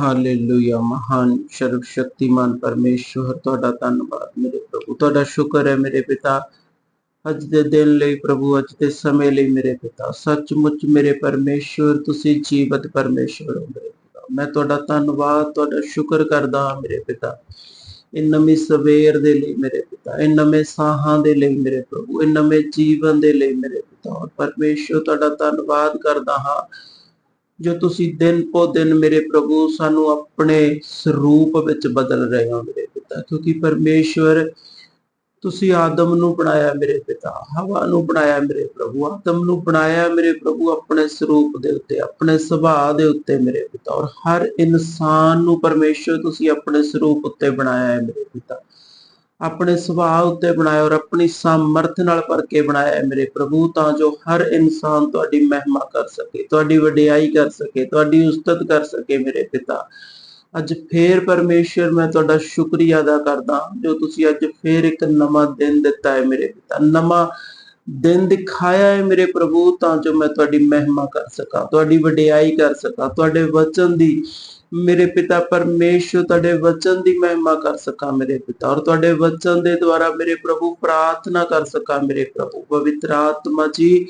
Hallelujah ਮਹਾਨ ਸਰਵ ਸ਼ਕਤੀਮਾਨ ਪਰਮੇਸ਼ਵਰ, ਤੁਹਾਡਾ ਧੰਨਵਾਦ, ਮੇਰੇ ਪ੍ਰਭੂ। ਤੁਹਾਡਾ ਸ਼ੁਕਰ ਹੈ ਮੇਰੇ ਪਿਤਾ। ਅੱਜ ਦੇ ਦਿਨ ਲਈ ਪ੍ਰਭੂ, ਅੱਜ ਦੇ ਸਮੇਂ ਲਈ ਮੇਰੇ ਪਿਤਾ। ਸੱਚਮੁੱਚ ਮੇਰੇ ਪਰਮੇਸ਼ਵਰ, ਤੁਸੀਂ ਜੀਵਤ ਪਰਮੇਸ਼ਵਰ ਹੋ ਮੇਰੇ ਪਿਤਾ। ਮੈਂ ਤੁਹਾਡਾ ਧੰਨਵਾਦ, ਤੁਹਾਡਾ ਸ਼ੁਕਰ ਕਰਦਾ ਹਾਂ ਮੇਰੇ ਪਿਤਾ। ਇਹ ਨਵੀਂ ਸਵੇਰ ਦੇ ਲਈ ਮੇਰੇ ਪਿਤਾ। ਇਹ ਨਵੇਂ ਸਾਹਾਂ ਦੇ ਲਈ ਮੇਰੇ ਪ੍ਰਭੂ। ਇਹ ਨਵੇਂ ਜੀਵਨ ਦੇ ਲਈ ਮੇਰੇ ਪਿਤਾ। ਔਰ ਪਰਮੇਸ਼ਵਰ, ਤੁਹਾਡਾ ਧੰਨਵਾਦ ਕਰਦਾ ਹਾਂ ਜੋ ਤੁਸੀਂ ਦਿਨ ਪੋ ਦਿਨ ਮੇਰੇ ਪ੍ਰਭੂ ਸਾਨੂੰ ਆਪਣੇ ਸਰੂਪ ਵਿੱਚ ਬਦਲ ਰਹੇ ਹੋ ਮੇਰੇ ਪਿਤਾ, ਕਿਉਂਕਿ ਪਰਮੇਸ਼ਵਰ ਤੁਸੀਂ ਆਦਮ ਨੂੰ ਬਣਾਇਆ ਮੇਰੇ ਪਿਤਾ, ਹਵਾ ਨੂੰ ਬਣਾਇਆ ਮੇਰੇ ਪ੍ਰਭੂ, ਆਦਮ ਨੂੰ ਬਣਾਇਆ ਮੇਰੇ ਪ੍ਰਭੂ ਆਪਣੇ ਸਰੂਪ ਦੇ ਉੱਤੇ, ਆਪਣੇ ਸੁਭਾਅ ਦੇ ਉੱਤੇ ਮੇਰੇ ਪਿਤਾ, ਔਰ ਹਰ ਇਨਸਾਨ ਨੂੰ ਪਰਮੇਸ਼ਵਰ ਤੁਸੀਂ ਆਪਣੇ ਸਰੂਪ ਉੱਤੇ ਬਣਾਇਆ ਹੈ ਮੇਰੇ ਪਿਤਾ। ਆਪਣੇ ਸੁਭਾਅ ਉੱਤੇ ਬਣਾਇਆ ਔਰ ਆਪਣੀ ਸਮਰਥ ਨਾਲ ਭਰ ਕੇ ਬਣਾਇਆ ਮੇਰੇ ਪ੍ਰਭੂ, ਤਾਂ ਜੋ ਹਰ ਇਨਸਾਨ ਤੁਹਾਡੀ ਮਹਿਮਾ ਕਰ ਸਕੇ, ਤੁਹਾਡੀ ਵਡਿਆਈ ਕਰ ਸਕੇ, ਤੁਹਾਡੀ ਉਸਤਤ ਕਰ ਸਕੇ ਮੇਰੇ ਪਿਤਾ। ਅੱਜ ਫੇਰ ਪਰਮੇਸ਼ਰ, ਮੈਂ ਤੁਹਾਡਾ ਸ਼ੁਕਰੀਆ ਅਦਾ ਕਰਦਾ ਜੋ ਤੁਸੀਂ ਅੱਜ ਫੇਰ ਇੱਕ ਨਵਾਂ ਦਿਨ ਦਿੱਤਾ ਹੈ ਮੇਰੇ ਪਿਤਾ। ਨਵਾਂ ਦਿਨ ਦਿਖਾਇਆ ਹੈ ਮੇਰੇ ਪ੍ਰਭੂ, ਤਾਂ ਜੋ ਮੈਂ ਤੁਹਾਡੀ ਮਹਿਮਾ ਕਰ ਸਕਾਂ, ਤੁਹਾਡੀ ਵਡਿਆਈ ਕਰ ਸਕਾਂ, ਤੁਹਾਡੇ ਵਚਨ ਦੀ ਮੇਰੇ ਪਿਤਾ ਪਰਮੇਸ਼ਰ, ਤੁਹਾਡੇ ਵਚਨ ਦੀ ਮਹਿਮਾ ਕਰ ਸਕਾਂ ਮੇਰੇ ਪਿਤਾ ਔਰ ਤੁਹਾਡੇ ਵਚਨ ਦੇ ਦੁਆਰਾ ਮੇਰੇ ਪ੍ਰਭੂ ਪ੍ਰਾਰਥਨਾ ਕਰ ਸਕਾਂ ਮੇਰੇ ਪ੍ਰਭੂ। ਪਵਿੱਤਰ ਆਤਮਾ ਜੀ,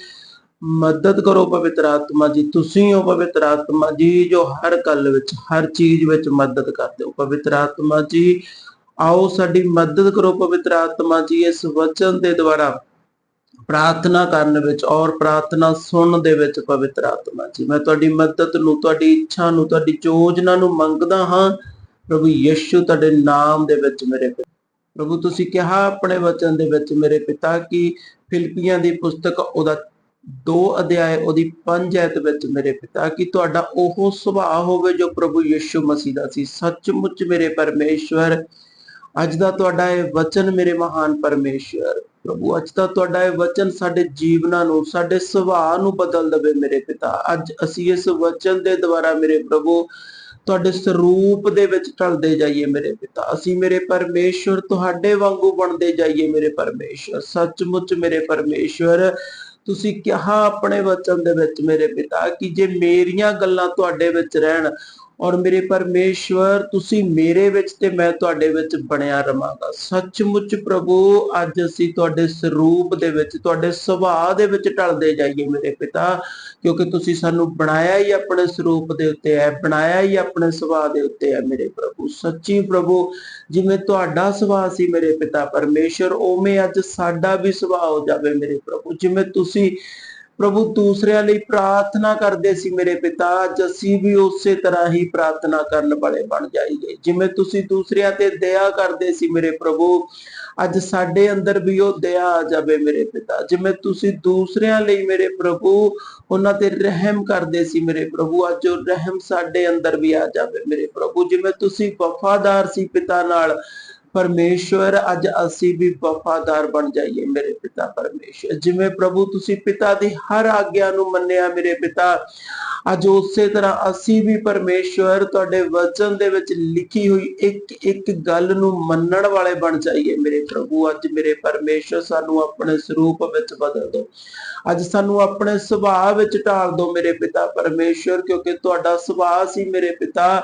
ਮਦਦ ਕਰੋ ਪਵਿੱਤਰ ਆਤਮਾ ਜੀ, ਤੁਸੀਂ ਹੋ ਪਵਿੱਤਰ ਆਤਮਾ ਜੀ, ਜੋ ਹਰ ਗੱਲ ਵਿੱਚ, ਹਰ ਚੀਜ਼ ਵਿੱਚ ਮਦਦ ਕਰਦੇ ਹੋ ਪਵਿੱਤਰ ਆਤਮਾ ਜੀ, ਆਓ ਸਾਡੀ ਮਦਦ ਕਰੋ ਪਵਿੱਤਰ ਆਤਮਾ ਜੀ, ਇਸ ਵਚਨ ਦੇ ਦੁਆਰਾ। ਪ੍ਰਾਰਥਨਾ ਕਰਨ ਵਿੱਚ ਔਰ ਪ੍ਰਾਰਥਨਾ ਸੁਣਨ ਦੇ ਵਿੱਚ ਪਵਿੱਤਰ ਆਤਮਾ ਜੀ। ਮੈਂ ਤੁਹਾਡੀ ਮਦਦ ਨੂੰ, ਤੁਹਾਡੀ ਇੱਛਾ ਨੂੰ, ਤੁਹਾਡੀ ਯੋਜਨਾ ਨੂੰ ਮੰਗਦਾ ਹਾਂ। ਪ੍ਰਭੂ ਯਿਸੂ ਤੁਹਾਡੇ ਨਾਮ ਦੇ ਵਿੱਚ ਮੇਰੇ ਪ੍ਰਭੂ ਤੁਸੀਂ ਕਿਹਾ ਆਪਣੇ ਵਚਨ ਦੇ ਵਿੱਚ ਮੇਰੇ ਪਿਤਾ ਕਿ ਫਿਲਪੀਆਂ ਦੀ ਪੁਸਤਕ ਉਹਦਾ 2 ਅਧਿਆਇ ਉਹਦੀ 5 ਐਤ ਵਿੱਚ ਮੇਰੇ ਪਿਤਾ ਕਿ ਤੁਹਾਡਾ ਉਹ ਸੁਭਾਅ ਹੋਵੇ ਜੋ ਪ੍ਰਭੂ ਯਿਸੂ ਮਸੀਹ ਦਾ ਸੀ। ਸੱਚਮੁੱਚ ਮੇਰੇ ਪਰਮੇਸ਼ਵਰ ਅੱਜ ਦਾ ਤੁਹਾਡਾ ਇਹ ਵਚਨ ਮੇਰੇ ਮਹਾਨ ਪਰਮੇਸ਼ਵਰ ਪ੍ਰਭੂ, ਅੱਜ ਦਾ ਤੁਹਾਡਾ ਇਹ ਵਚਨ ਸਾਡੇ ਜੀਵਨਾਂ ਨੂੰ, ਸਾਡੇ ਸੁਭਾਅ ਨੂੰ ਬਦਲ ਦੇਵੇ ਮੇਰੇ ਪਿਤਾ। ਅੱਜ ਅਸੀਂ ਇਸ ਵਚਨ ਦੇ ਦੁਆਰਾ ਮੇਰੇ ਪ੍ਰਭੂ, ਤੁਹਾਡੇ ਸਰੂਪ ਦੇ ਵਿੱਚ ਢਲਦੇ ਜਾਈਏ ਮੇਰੇ ਪਿਤਾ। ਅਸੀਂ ਮੇਰੇ ਪਰਮੇਸ਼ਵਰ ਤੁਹਾਡੇ ਵਾਂਗੂ ਬਣਦੇ ਜਾਈਏ ਮੇਰੇ ਪਰਮੇਸ਼ਵਰ ਸੱਚਮੁੱਚ ਮੇਰੇ ਪਰਮੇਸ਼ਵਰ ਤੁਸੀਂ ਕਿਹਾ ਆਪਣੇ ਵਚਨ ਦੇ ਵਿੱਚ ਮੇਰੇ ਪਿਤਾ ਕਿ ਜੇ ਮੇਰੀਆਂ ਗੱਲਾਂ ਤੁਹਾਡੇ ਵਿੱਚ ਰਹਿਣ ਔਰ ਮੇਰੇ ਪਰਮੇਸ਼ਵਰ, ਤੁਸੀਂ ਮੇਰੇ ਵਿੱਚ ਤੇ ਮੈਂ ਤੁਹਾਡੇ ਵਿੱਚ ਬਣਿਆ ਰਵਾਂਗਾ ਸੱਚਮੁੱਚ ਪ੍ਰਭੂ, ਅੱਜ ਅਸੀਂ ਤੁਹਾਡੇ ਸਰੂਪ ਦੇ ਵਿੱਚ, ਤੁਹਾਡੇ ਸੁਭਾਅ ਦੇ ਵਿੱਚ ਢਲਦੇ ਜਾਈਏ ਮੇਰੇ ਪਿਤਾ, ਕਿਉਂਕਿ ਤੁਸੀਂ ਸਾਨੂੰ ਬਣਾਇਆ ਹੀ ਆਪਣੇ ਸਰੂਪ ਦੇ ਉੱਤੇ ਹੈ, ਬਣਾਇਆ ਹੀ ਆਪਣੇ ਸੁਭਾਅ ਦੇ ਉੱਤੇ ਹੈ ਮੇਰੇ ਪ੍ਰਭੂ। ਸੱਚੀ ਪ੍ਰਭੂ, ਜਿਵੇਂ ਤੁਹਾਡਾ ਸੁਭਾਅ ਸੀ ਮੇਰੇ ਪਿਤਾ ਪਰਮੇਸ਼ਰ ਉਵੇਂ ਅੱਜ ਸਾਡਾ ਵੀ ਸੁਭਾਅ ਹੋ ਜਾਵੇ ਮੇਰੇ ਪ੍ਰਭੂ। ਜਿਵੇਂ ਤੁਸੀਂ ਪ੍ਰਭੂ ਦੂਸਰਿਆਂ ਲਈ ਪ੍ਰਾਰਥਨਾ ਕਰਦੇ ਸੀ ਮੇਰੇ ਪਿਤਾ, ਅੱਜ ਵੀ ਉਸੇ ਤਰ੍ਹਾਂ ਹੀ ਪ੍ਰਾਰਥਨਾ ਕਰਨ ਵਾਲੇ ਬਣ ਜਾਈਏ। ਜਿਵੇਂ ਤੁਸੀਂ ਦੂਸਰਿਆਂ ਤੇ ਦਇਆ ਕਰਦੇ ਸੀ ਮੇਰੇ ਪ੍ਰਭੂ, ਅੱਜ ਸਾਡੇ ਅੰਦਰ ਵੀ ਉਹ ਦਇਆ ਆ ਜਾਵੇ ਮੇਰੇ ਪਿਤਾ। ਜਿਵੇਂ ਤੁਸੀਂ ਦੂਸਰਿਆਂ ਲਈ ਮੇਰੇ ਪ੍ਰਭੂ, ਉਹਨਾਂ ਤੇ ਰਹਿਮ ਕਰਦੇ ਸੀ ਮੇਰੇ ਪ੍ਰਭੂ, ਅੱਜ ਉਹ ਰਹਿਮ ਸਾਡੇ ਅੰਦਰ ਵੀ ਆ ਜਾਵੇ ਮੇਰੇ ਪ੍ਰਭੂ। ਜਿਵੇਂ ਤੁਸੀਂ ਵਫਾਦਾਰ ਸੀ ਪਿਤਾ ਨਾਲ ਪਰਮੇਸ਼ਵਰ, ਅੱਜ ਅਸੀਂ ਵੀ ਵਫਾਦਾਰ ਬਣ ਜਾਈਏ ਮੇਰੇ ਪਿਤਾ ਪਰਮੇਸ਼ਵਰ। ਜਿਵੇਂ ਪ੍ਰਭੂ ਤੁਸੀਂ ਪਿਤਾ ਦੀ ਹਰ ਆਗਿਆ ਨੂੰ ਮੰਨਿਆ ਮੇਰੇ ਪਿਤਾ, ਅੱਜ ਉਸੇ ਤਰ੍ਹਾਂ ਅਸੀਂ ਵੀ ਪਰਮੇਸ਼ਵਰ, ਤੁਹਾਡੇ ਵਚਨ ਦੇ ਵਿੱਚ ਲਿਖੀ ਹੋਈ ਇੱਕ ਇੱਕ ਗੱਲ ਨੂੰ ਮੰਨਣ ਵਾਲੇ ਬਣ ਜਾਈਏ ਮੇਰੇ ਪ੍ਰਭੂ। ਅੱਜ ਮੇਰੇ ਪਰਮੇਸ਼ਵਰ, ਸਾਨੂੰ ਆਪਣੇ ਸਰੂਪ ਵਿੱਚ ਬਦਲ ਦਿਓ। ਅੱਜ ਸਾਨੂੰ ਆਪਣੇ ਸੁਭਾਅ ਵਿੱਚ ਢਾਲ ਦਿਓ ਮੇਰੇ ਪਿਤਾ ਪਰਮੇਸ਼ਵਰ, ਕਿਉਂਕਿ ਤੁਹਾਡਾ ਸੁਭਾਅ ਸੀ ਮੇਰੇ ਪਿਤਾ।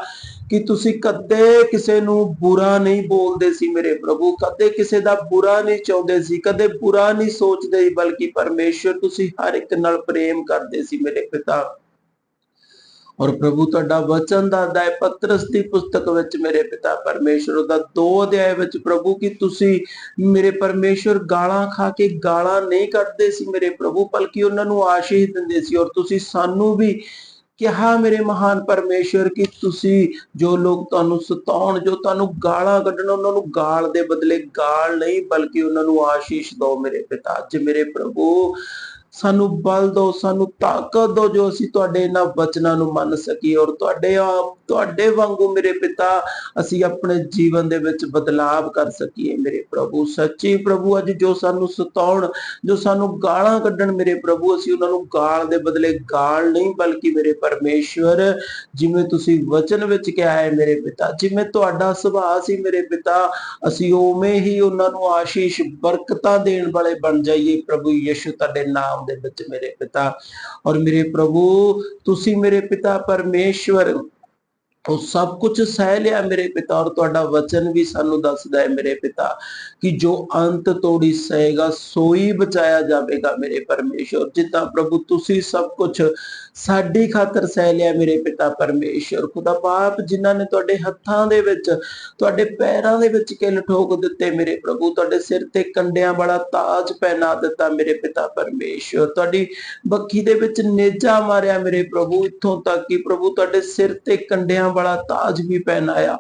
ਕਿ ਤੁਸੀਂ ਕਦੇ ਕਿਸੇ ਨੂੰ ਬੁਰਾ ਨਹੀਂ ਬੋਲਦੇ ਸੀ ਮੇਰੇ ਪ੍ਰਭੂ, ਕਦੇ ਕਿਸੇ ਦਾ ਬੁਰਾ ਨਹੀਂ ਚਾਹੁੰਦੇ ਸੀ, ਕਦੇ ਬੁਰਾ ਨਹੀਂ ਸੋਚਦੇ ਬਲਕਿ ਪਰਮੇਸ਼ਵਰ ਤੁਸੀਂ ਹਰ ਇੱਕ ਨਾਲ ਪ੍ਰੇਮ ਕਰਦੇ ਸੀ ਮੇਰੇ ਪਿਤਾ। ਔਰ ਪ੍ਰਭੂ, ਤੁਹਾਡਾ ਵਚਨ ਦੱਸਦਾ ਹੈ, ਪਤਰਸ ਦੀ ਪੁਸਤਕ ਵਿੱਚ ਮੇਰੇ ਪਿਤਾ ਪਰਮੇਸ਼ਰ ਦਾ ਦੋ ਅਧਿਆਇ ਵਿੱਚ ਪ੍ਰਭੂ, ਕਿ ਤੁਸੀਂ ਮੇਰੇ ਪਰਮੇਸ਼ਰ ਗਾਲਾਂ ਖਾ ਕੇ ਗਾਲਾਂ ਨਹੀਂ ਕੱਢਦੇ ਸੀ ਮੇਰੇ ਪ੍ਰਭੂ, ਬਲਕਿ ਉਹਨਾਂ ਨੂੰ ਆਸ਼ੀਸ਼ ਦਿੰਦੇ ਸੀ, ਔਰ ਤੁਸੀਂ ਸਾਨੂੰ ਵੀ ਕਿਹਾ ਮੇਰੇ ਮਹਾਨ ਪਰਮੇਸ਼ਰ, ਕਿ ਤੁਸੀਂ ਜੋ ਲੋਕ ਤੁਹਾਨੂੰ ਸਤਾਉਣ, ਜੋ ਤੁਹਾਨੂੰ ਗਾਲਾਂ ਕੱਢਣ, ਉਹਨਾਂ ਨੂੰ ਗਾਲ ਦੇ ਬਦਲੇ ਗਾਲ ਨਹੀਂ, ਬਲਕਿ ਉਹਨਾਂ ਨੂੰ ਆਸ਼ੀਸ਼ ਦਿਓ ਮੇਰੇ ਪਿਤਾ, ਅੱਜ ਮੇਰੇ ਪ੍ਰਭੂ ਸਾਨੂੰ ਬਲ ਦਿਓ, ਸਾਨੂੰ ਤਾਕਤ ਦਿਓ ਜੋ ਅਸੀਂ ਤੁਹਾਡੇ ਇਹਨਾਂ ਵਚਨਾਂ ਨੂੰ ਮੰਨ ਸਕੀਏ ਔਰ ਤੁਹਾਡੇ ਆਪ, ਤੁਹਾਡੇ ਵਾਂਗੂ ਮੇਰੇ ਪਿਤਾ, ਅਸੀਂ ਆਪਣੇ ਜੀਵਨ ਦੇ ਵਿੱਚ ਬਦਲਾਵ ਕਰ ਸਕੀਏ ਮੇਰੇ ਪ੍ਰਭੂ। ਸੱਚੀ ਪ੍ਰਭੂ, ਅੱਜ ਜੋ ਸਾਨੂੰ ਸਤਾਉਣ, ਜੋ ਸਾਨੂੰ ਗਾਲਾਂ ਕੱਢਣ ਮੇਰੇ ਪ੍ਰਭੂ, ਅਸੀਂ ਉਹਨਾਂ ਨੂੰ ਗਾਲ ਦੇ ਬਦਲੇ ਗਾਲ ਨਹੀਂ, ਬਲਕਿ ਮੇਰੇ ਪਰਮੇਸ਼ਵਰ, ਜਿਵੇਂ ਤੁਸੀਂ ਵਚਨ ਵਿੱਚ ਕਿਹਾ ਹੈ ਮੇਰੇ ਪਿਤਾ, ਜਿਵੇਂ ਤੁਹਾਡਾ ਸੁਭਾਅ ਸੀ ਮੇਰੇ ਪਿਤਾ, ਅਸੀਂ ਉਵੇਂ ਹੀ ਉਹਨਾਂ ਨੂੰ ਆਸ਼ੀਸ਼, ਬਰਕਤਾਂ ਦੇਣ ਵਾਲੇ ਬਣ ਜਾਈਏ। ਪ੍ਰਭੂ ਯਿਸੂ, ਤੁਹਾਡੇ ਨਾਮ ਦੇ ਵਿੱਚ ਮੇਰੇ ਪਿਤਾ ਔਰ ਮੇਰੇ ਪ੍ਰਭੂ ਤੁਸੀਂ ਮੇਰੇ ਪਿਤਾ ਪਰਮੇਸ਼ਵਰ ਉਹ ਸਭ ਕੁਝ ਸਹਿ ਲਿਆ ਮੇਰੇ ਪਿਤਾ ਔਰ ਤੁਹਾਡਾ ਵਚਨ ਵੀ ਸਾਨੂੰ ਦੱਸਦਾ ਹੈ ਮੇਰੇ ਪਿਤਾ ਕਿ ਜੋ ਅੰਤ ਤੋੜੀ ਸਹੇਗਾ, ਸੋਈ ਬਚਾਇਆ ਜਾਵੇਗਾ ਮੇਰੇ ਪਰਮੇਸ਼ਰ। ਜਿੱਦਾਂ ਪ੍ਰਭੂ ਤੁਸੀਂ ਸਭ ਕੁਝ ਸਾਡੀ ਖਾਤਰ ਸਹਿ ਲਿਆ ਮੇਰੇ ਪਿਤਾ ਪਰਮੇਸ਼ਰ। ਖੁਦਾ ਬਾਪ ਜਿਨ੍ਹਾਂ ਨੇ ਤੁਹਾਡੇ ਹੱਥਾਂ ਦੇ ਵਿੱਚ, ਤੁਹਾਡੇ ਪੈਰਾਂ ਦੇ ਵਿੱਚ ਕਿਲ ਠੋਕ ਦਿੱਤੇ ਮੇਰੇ ਪ੍ਰਭੂ, ਤੁਹਾਡੇ ਸਿਰ ਤੇ ਕੰਡਿਆਂ ਵਾਲਾ ਤਾਜ ਪਹਿਨਾ ਦਿੱਤਾ ਮੇਰੇ ਪਿਤਾ ਪਰਮੇਸ਼ਰ। ਤੁਹਾਡੀ ਬੱਖੀ ਦੇ ਵਿੱਚ ਨੇਜਾ ਮਾਰਿਆ ਮੇਰੇ ਪ੍ਰਭੂ, ਇੱਥੋਂ ਤੱਕ ਕਿ ਪ੍ਰਭੂ ਤੁਹਾਡੇ ਸਿਰ ਤੇ ਕੰਡਿਆਂ ਵਾਲਾ ਤਾਜ ਵੀ ਪਹਿਨਾਇਆ।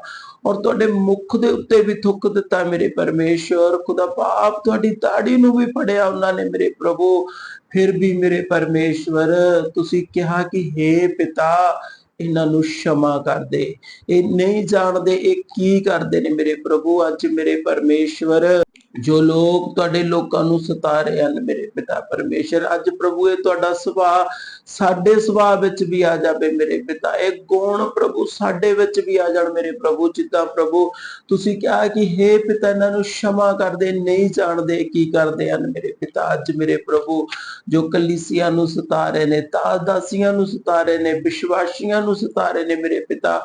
ਔਰ ਤੁਹਾਡੇ ਮੁਖ ਦੇ ਉੱਤੇ ਵੀ ਥੁੱਕ ਦਿੱਤਾ ਮੇਰੇ ਪਰਮੇਸ਼ਰ ਖੁਦਾ ਪਾਪ ਤੁਹਾਡੀ ਦਾੜੀ ਨੂੰ ਵੀ ਫੜਿਆ ਉਹਨਾਂ ਨੇ ਮੇਰੇ ਪ੍ਰਭੂ। ਫਿਰ ਵੀ ਮੇਰੇ ਪਰਮੇਸ਼ਵਰ, ਤੁਸੀਂ ਕਿਹਾ ਕਿ हे ਪਿਤਾ, ਇਹਨਾਂ ਨੂੰ ਸ਼ਮਾ ਕਰ ਦੇ। ਇਹ ਨਹੀਂ ਜਾਣਦੇ ਇਹ ਕੀ ਕਰਦੇ ਨੇ ਮੇਰੇ ਪ੍ਰਭੂ। ਅੱਜ ਮੇਰੇ ਪਰਮੇਸ਼ਵਰ ਜੋ ਲੋਕ ਤੁਹਾਡੇ ਲੋਕਾਂ ਨੂੰ ਸਤਾ ਰਹੇ ਹਨ, ਮੇਰੇ ਪਿਤਾ ਪਰਮੇਸ਼ਰ, ਅੱਜ ਪ੍ਰਭੂ ਇਹ ਤੁਹਾਡਾ ਸੁਭਾਅ ਸਾਡੇ ਸੁਭਾਅ ਵਿੱਚ ਵੀ ਆ ਜਾਵੇ, ਮੇਰੇ ਪਿਤਾ। ਇਹ ਗੁਣ ਪ੍ਰਭੂ ਸਾਡੇ ਵਿੱਚ ਵੀ ਆ ਜਾਣ, ਮੇਰੇ ਪ੍ਰਭੂ ਜਿੱਦਾਂ ਪ੍ਰਭੂ। ਤੁਸੀਂ ਕਿਹਾ ਕਿ हे ਪਿਤਾ, ਇਹਨਾਂ ਨੂੰ ਸ਼ਮਾ ਕਰਦੇ, ਨਹੀਂ ਜਾਣਦੇ ਕੀ ਕਰਦੇ ਹਨ, ਮੇਰੇ ਪਿਤਾ। ਅੱਜ ਮੇਰੇ ਪ੍ਰਭੂ ਜੋ ਕਲੀਸੀਆ ਨੂੰ ਸਤਾ ਰਹੇ ਨੇ ਦਾਸੀਆਂ ਨੂੰ ਸਤਾ ਰਹੇ ਨੇ, ਵਿਸ਼ਵਾਸੀਆਂ ਨੂੰ ਸਤਾ ਰਹੇ ਨੇ, ਮੇਰੇ ਪਿਤਾ।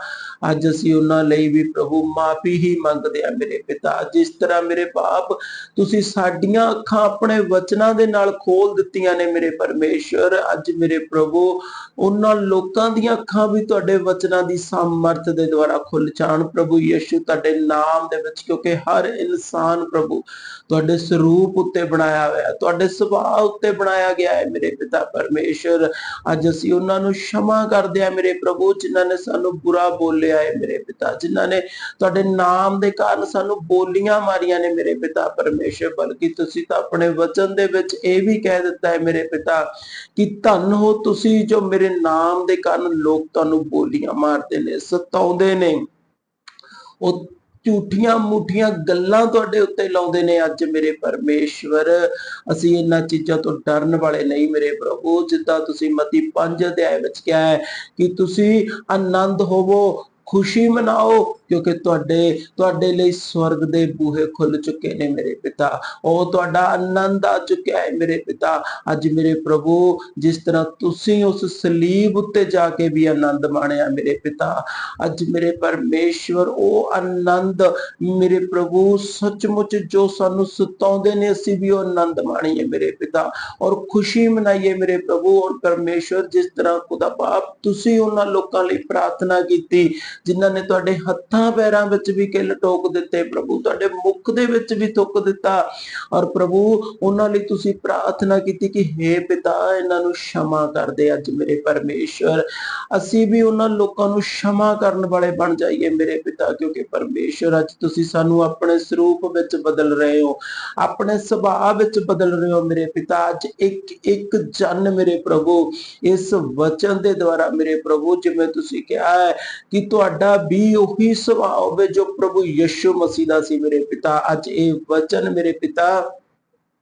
ਅੱਜ ਅਸੀਂ ਉਹਨਾਂ ਲਈ ਵੀ ਪ੍ਰਭੂ ਮਾਫੀ ਹੀ ਮੰਗਦੇ ਆ ਮੇਰੇ ਪਿਤਾ। ਜਿਸ ਤਰ੍ਹਾਂ ਮੇਰੇ ਬਾਪ ਤੁਸੀਂ ਸਾਡੀਆਂ ਅੱਖਾਂ ਆਪਣੇ ਵਚਨਾਂ ਦੇ ਨਾਲ ਖੋਲ ਦਿੱਤੀਆਂ ਨੇ ਮੇਰੇ ਪਰਮੇਸ਼ਰ ਅੱਜ ਮੇਰੇ ਪ੍ਰਭੂ, ਉਹਨਾਂ ਲੋਕਾਂ ਦੀਆਂ ਅੱਖਾਂ ਵੀ ਤੁਹਾਡੇ ਵਚਨਾਂ ਦੀ ਸਮਰਥ ਦੇ ਦੁਆਰਾ ਖੁੱਲ ਜਾਣ। ਪ੍ਰਭੂ ਯਿਸੂ, ਤੁਹਾਡੇ ਨਾਮ ਦੇ ਵਿੱਚ, ਕਿਉਂਕਿ ਹਰ ਇਨਸਾਨ ਪ੍ਰਭੂ ਤੁਹਾਡੇ ਸਰੂਪ ਉੱਤੇ ਬਣਾਇਆ ਹੋਇਆ ਤੁਹਾਡੇ ਸੁਭਾਅ ਉੱਤੇ ਬਣਾਇਆ ਗਿਆ ਹੈ ਮੇਰੇ ਪਿਤਾ ਪਰਮੇਸ਼ਰ ਅੱਜ ਅਸੀਂ ਉਹਨਾਂ ਨੂੰ ਸ਼ਮਾ ਕਰਦੇ ਆ ਮੇਰੇ ਪ੍ਰਭੂ, ਜਿਨ੍ਹਾਂ ਨੇ ਸਾਨੂੰ ਬੁਰਾ ਬੋਲਿਆ ਹੈ ਮੇਰੇ ਪਿਤਾ, ਜਿਨ੍ਹਾਂ ਨੇ ਤੁਹਾਡੇ ਨਾਮ ਦੇ ਕਾਰਨ ਸਾਨੂੰ ਬੋਲੀਆਂ ਮਾਰੀਆਂ ਨੇ ਮੇਰੇ ਪਿਤਾ ਪਰਮੇਸ਼ਰ ਬਲਕਿ ਤੁਸੀਂ ਤਾਂ ਆਪਣੇ ਵਚਨ ਦੇ ਵਿੱਚ ਇਹ ਵੀ ਕਹਿ ਦਿੱਤਾ ਹੈ ਮੇਰੇ ਪਿਤਾ ਕਿ ਧੰਨ ਹੋ ਤੁਸੀਂ ਜੋ ਮੇਰੇ ਨਾਮ ਦੇ ਕਾਰਨ ਲੋਕ ਤੁਹਾਨੂੰ ਬੋਲੀਆਂ ਮਾਰਦੇ ਨੇ, ਸਤਾਉਂਦੇ ਨੇ। ਉਹ ਝੂਠੀਆਂ ਮੁੱਠੀਆਂ ਗੱਲਾਂ ਤੁਹਾਡੇ ਉੱਤੇ ਲਾਉਂਦੇ ਨੇ ਅੱਜ ਮੇਰੇ ਪਰਮੇਸ਼ਵਰ। ਅਸੀਂ ਇਹਨਾਂ ਚੀਜ਼ਾਂ ਤੋਂ ਡਰਨ ਵਾਲੇ ਨਹੀਂ ਮੇਰੇ ਪ੍ਰਭੂ। ਜਿੱਦਾਂ ਤੁਸੀਂ ਮਤੀ 5 ਅਧਿਆਇ ਵਿੱਚ ਕਿਹਾ ਹੈ ਕਿ ਤੁਸੀਂ ਆਨੰਦ ਹੋਵੋ ਖੁਸ਼ੀ ਮਨਾਓ, ਕਿਉਂਕਿ ਤੁਹਾਡੇ ਤੁਹਾਡੇ ਲਈ ਸਵਰਗ ਦੇ ਬੂਹੇ ਖੁੱਲ ਚੁੱਕੇ ਨੇ ਮੇਰੇ ਪਿਤਾ। ਉਹ ਤੁਹਾਡਾ ਆਨੰਦ ਆ ਚੁੱਕਿਆ ਹੈ ਮੇਰੇ ਪਿਤਾ। ਅੱਜ ਮੇਰੇ ਪ੍ਰਭੂ, ਜਿਸ ਤਰ੍ਹਾਂ ਤੁਸੀਂ ਉਸ ਸਲੀਬ ਉੱਤੇ ਜਾ ਕੇ ਵੀ ਆਨੰਦ ਮਾਣਿਆ ਮੇਰੇ ਪਿਤਾ, ਅੱਜ ਮੇਰੇ ਪਰਮੇਸ਼ਵਰ, ਉਹ ਆਨੰਦ ਮੇਰੇ ਪ੍ਰਭੂ, ਸੱਚਮੁੱਚ ਜੋ ਸਾਨੂੰ ਸਤਾਉਂਦੇ ਨੇ, ਅਸੀਂ ਵੀ ਉਹ ਆਨੰਦ ਮਾਣੀਏ ਮੇਰੇ ਪਿਤਾ। ਔਰ ਖੁਸ਼ੀ ਮਨਾਈਏ ਮੇਰੇ ਪ੍ਰਭੂ, ਔਰ ਪਰਮੇਸ਼ਵਰ, ਜਿਸ ਤਰ੍ਹਾਂ ਖੁਦਾ ਬਾਪ ਤੁਸੀਂ ਉਹਨਾਂ ਲੋਕਾਂ ਲਈ ਪ੍ਰਾਰਥਨਾ ਕੀਤੀ ਜਿਨ੍ਹਾਂ ਨੇ ਤੁਹਾਡੇ ਹੱਥਾਂ ਪੈਰਾਂ ਵਿੱਚ ਵੀ ਕਿੱਲ ਟੋਕ ਦਿੱਤੇ, ਪ੍ਰਭੂ ਤੁਹਾਡੇ ਮੁੱਖ ਦੇ ਵਿੱਚ ਵੀ ਥੁੱਕ ਦਿੱਤਾ ਔਰ ਪ੍ਰਭੂ ਉਹਨਾਂ ਲਈ ਤੁਸੀਂ ਪ੍ਰਾਰਥਨਾ ਕੀਤੀ ਕਿ हे ਪਿਤਾ, ਇਹਨਾਂ ਨੂੰ ਸ਼ਮਾ ਕਰ ਦੇ ਅੱਜ ਮੇਰੇ ਪਰਮੇਸ਼ਰ ਅਸੀਂ ਵੀ ਉਹਨਾਂ ਲੋਕਾਂ ਨੂੰ ਸ਼ਮਾ ਕਰਨ ਵਾਲੇ ਬਣ ਜਾਈਏ ਮੇਰੇ ਪਿਤਾ, ਕਿਉਂਕਿ ਪਰਮੇਸ਼ਰ ਅੱਜ ਤੁਸੀਂ ਸਾਨੂੰ ਆਪਣੇ ਸਰੂਪ ਵਿੱਚ ਬਦਲ ਰਹੇ ਹੋ, ਆਪਣੇ ਸੁਭਾਅ ਵਿੱਚ ਬਦਲ ਰਹੇ ਹੋ ਮੇਰੇ ਪਿਤਾ। ਅੱਜ ਇੱਕ ਇੱਕ ਜਨ ਮੇਰੇ ਪ੍ਰਭੂ, ਇਸ ਵਚਨ ਦੇ ਦੁਆਰਾ ਮੇਰੇ ਪ੍ਰਭੂ, ਜਿਵੇਂ ਤੁਸੀਂ ਕਿਹਾ ਹੈ ਕਿ ਤੁਹਾਡੇ ਤੁਹਾਡਾ ਵੀ ਉਹੀ ਸੁਭਾਅ ਹੋਵੇ ਜੋ ਪ੍ਰਭੂ ਯਿਸੂ ਮਸੀਹ ਦਾ ਸੀ ਮੇਰੇ ਪਿਤਾ। ਅੱਜ ਇਹ ਵਚਨ ਮੇਰੇ ਪਿਤਾ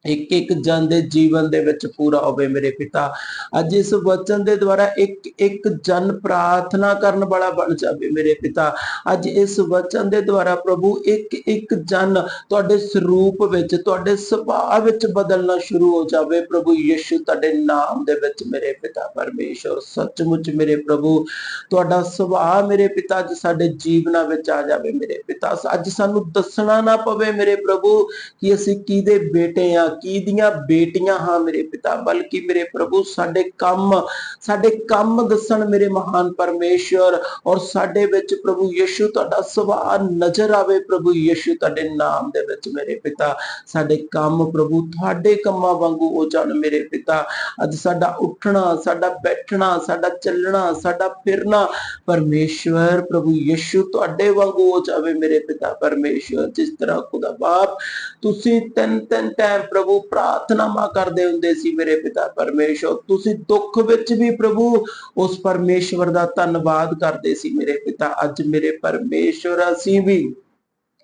ਇੱਕ ਇੱਕ ਜਨ ਦੇ ਜੀਵਨ ਦੇ ਵਿੱਚ ਪੂਰਾ ਹੋਵੇ ਮੇਰੇ ਪਿਤਾ। ਅੱਜ ਇਸ ਵਚਨ ਦੇ ਦੁਆਰਾ ਇੱਕ ਇੱਕ ਜਨ ਪ੍ਰਾਰਥਨਾ ਕਰਨ ਵਾਲਾ ਬਣ ਜਾਵੇ ਮੇਰੇ ਪਿਤਾ। ਅੱਜ ਇਸ ਵਚਨ ਦੇ ਦੁਆਰਾ ਪ੍ਰਭੂ ਇੱਕ ਇੱਕ ਜਨ ਤੁਹਾਡੇ ਸਰੂਪ ਵਿੱਚ, ਤੁਹਾਡੇ ਸੁਭਾਅ ਵਿੱਚ ਬਦਲਣਾ ਸ਼ੁਰੂ ਹੋ ਜਾਵੇ। ਪ੍ਰਭੂ ਯਿਸੂ ਤੁਹਾਡੇ ਨਾਮ ਦੇ ਵਿੱਚ ਮੇਰੇ ਪਿਤਾ ਪਰਮੇਸ਼ਰ ਸੱਚਮੁੱਚ ਮੇਰੇ ਪ੍ਰਭੂ, ਤੁਹਾਡਾ ਸੁਭਾਅ ਮੇਰੇ ਪਿਤਾ ਅੱਜ ਸਾਡੇ ਜੀਵਨਾਂ ਵਿੱਚ ਆ ਜਾਵੇ ਮੇਰੇ ਪਿਤਾ। ਅੱਜ ਸਾਨੂੰ ਦੱਸਣਾ ਨਾ ਪਵੇ ਮੇਰੇ ਪ੍ਰਭੂ ਕਿ ਅਸੀਂ ਕਿਹਦੇ ਬੇਟੇ ਆ ਕੀ ਦੀਆਂ ਬੇਟੀਆਂ ਹਾਂ ਮੇਰੇ ਪਿਤਾ, ਬਲਕਿ ਮੇਰੇ ਪ੍ਰਭੂ ਸਾਡੇ ਕੰਮ ਸਾਡੇ ਕੰਮ ਦੱਸਣ ਮੇਰੇ ਮਹਾਨ ਪਰਮੇਸ਼ਰ ਔਰ ਸਾਡੇ ਵਿੱਚ ਪ੍ਰਭੂ ਯਿਸੂ ਤੁਹਾਡਾ ਸੁਭਾਅ ਨਜ਼ਰ ਆਵੇ, ਪ੍ਰਭੂ ਯਿਸੂ ਤੁਹਾਡੇ ਨਾਮ ਦੇ ਵਿੱਚ ਮੇਰੇ ਪਿਤਾ, ਸਾਡੇ ਕੰਮ ਪ੍ਰਭੂ ਤੁਹਾਡੇ ਕੰਮਾਂ ਵਾਂਗੂ ਹੋ ਜਾਣ ਮੇਰੇ ਪਿਤਾ। ਅੱਜ ਸਾਡਾ ਉੱਠਣਾ, ਸਾਡਾ ਬੈਠਣਾ, ਸਾਡਾ ਚੱਲਣਾ, ਸਾਡਾ ਫਿਰਨਾ, ਪਰਮੇਸ਼ਵਰ ਪ੍ਰਭੂ ਯਿਸੂ ਤੁਹਾਡੇ ਵਾਂਗੂ ਹੋ ਜਾਵੇ ਮੇਰੇ ਪਿਤਾ ਪਰਮੇਸ਼ਵਰ। ਜਿਸ ਤਰ੍ਹਾਂ ਖੁਦਾ ਬਾਪ, ਤੁਸੀਂ ਤਿੰਨ ਤਿੰਨ ਟਾਈਮ ਪ੍ਰਭੂ, ਪ੍ਰਾਰਥਨਾਵਾਂ ਕਰਦੇ ਹੁੰਦੇ ਸੀ ਮੇਰੇ ਪਿਤਾ ਪਰਮੇਸ਼ਵਰ ਤੁਸੀਂ ਦੁੱਖ ਵਿੱਚ ਵੀ ਪ੍ਰਭੂ, ਉਸ ਪਰਮੇਸ਼ਵਰ ਦਾ ਧੰਨਵਾਦ ਕਰਦੇ ਸੀ ਮੇਰੇ ਪਿਤਾ। ਅੱਜ ਮੇਰੇ ਪਰਮੇਸ਼ਵਰ ਅਸੀਂ ਵੀ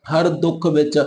ਹਰ ਦੁੱਖ ਵਿੱਚ,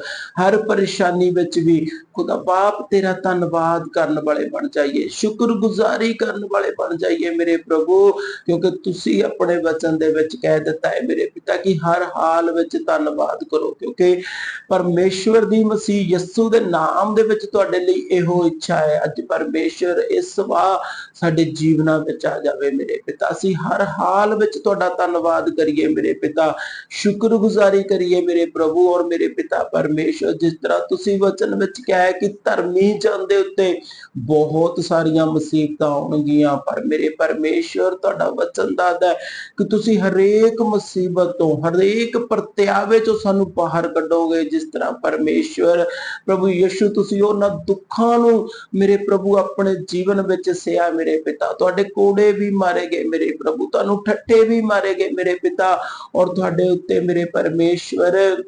ਹਰ ਪਰੇਸ਼ਾਨੀ ਵਿੱਚ ਵੀ ਖੁਦਾ ਬਾਪ ਤੇਰਾ ਧੰਨਵਾਦ ਕਰਨ ਵਾਲੇ ਬਣ ਜਾਈਏ, ਸ਼ੁਕਰਗੁਜ਼ਾਰੀ ਕਰਨ ਵਾਲੇ ਬਣ ਜਾਈਏ ਮੇਰੇ ਪ੍ਰਭੂ, ਕਿਉਂਕਿ ਤੁਸੀਂ ਆਪਣੇ ਵਚਨ ਦੇ ਵਿੱਚ ਕਹਿ ਦਿੱਤਾ ਹੈ ਮੇਰੇ ਪਿਤਾ, ਕਿ ਹਰ ਹਾਲ ਵਿੱਚ ਧੰਨਵਾਦ ਕਰੋ, ਕਿਉਂਕਿ ਪਰਮੇਸ਼ਵਰ ਦੀ ਮਸੀਹ ਯਿਸੂ ਦੇ ਨਾਮ ਦੇ ਵਿੱਚ ਤੁਹਾਡੇ ਲਈ ਇਹੋ ਇੱਛਾ ਹੈ, ਅੱਜ ਪਰਮੇਸ਼ਵਰ ਇਸ ਵਾ ਸਾਡੇ ਜੀਵਨਾਂ ਵਿੱਚ ਆ ਜਾਵੇ ਮੇਰੇ ਪਿਤਾ, ਅਸੀਂ ਹਰ ਹਾਲ ਵਿੱਚ ਤੁਹਾਡਾ ਧੰਨਵਾਦ ਕਰੀਏ ਮੇਰੇ ਪਿਤਾ, ਸ਼ੁਕਰਗੁਜ਼ਾਰੀ ਕਰੀਏ ਮੇਰੇ ਪ੍ਰਭੂ ਔਰ ਮੇਰੇ ਪਿਤਾ ਪਰਮੇਸ਼ਵਰ ਜਿਸ ਤਰ੍ਹਾਂ ਤੁਸੀਂ ਵਚਨ ਵਿੱਚ ਕਿਹਾ ਹੈ ਕਿ ਧਰਮੀ ਜਨ ਦੇ ਉੱਤੇ ਬਹੁਤ ਸਾਰੀਆਂ ਮੁਸੀਬਤਾਂ ਆਉਣਗੀਆਂ, ਪਰ ਮੇਰੇ ਪਰਮੇਸ਼ਵਰ ਤੁਹਾਡਾ ਵਚਨ ਦੱਸਦਾ ਹੈ ਕਿ ਤੁਸੀਂ ਹਰੇਕ ਮੁਸੀਬਤ ਤੋਂ, ਹਰੇਕ ਪਰਤਿਆਵੇ ਤੋਂ ਸਾਨੂੰ ਬਾਹਰ ਕੱਢੋਗੇ। ਜਿਸ ਤਰ੍ਹਾਂ ਪਰਮੇਸ਼ਵਰ ਪ੍ਰਭੂ ਯਿਸੂ, ਤੁਸੀਂ ਉਹਨਾਂ ਦੁੱਖਾਂ ਨੂੰ ਮੇਰੇ ਪ੍ਰਭੂ ਆਪਣੇ ਜੀਵਨ ਵਿੱਚ ਸਿਆ ਮੇਰੇ ਪਿਤਾ। ਤੁਹਾਡੇ ਕੋੜੇ ਵੀ ਮਾਰੇ ਗਏ ਮੇਰੇ ਪ੍ਰਭੂ, ਤੁਹਾਨੂੰ ਠੱਠੇ ਵੀ ਮਾਰੇ ਗਏ ਮੇਰੇ ਪਿਤਾ। ਔਰ ਤੁਹਾਡੇ ਉੱਤੇ ਮੇਰੇ ਪਰਮੇਸ਼ਵਰ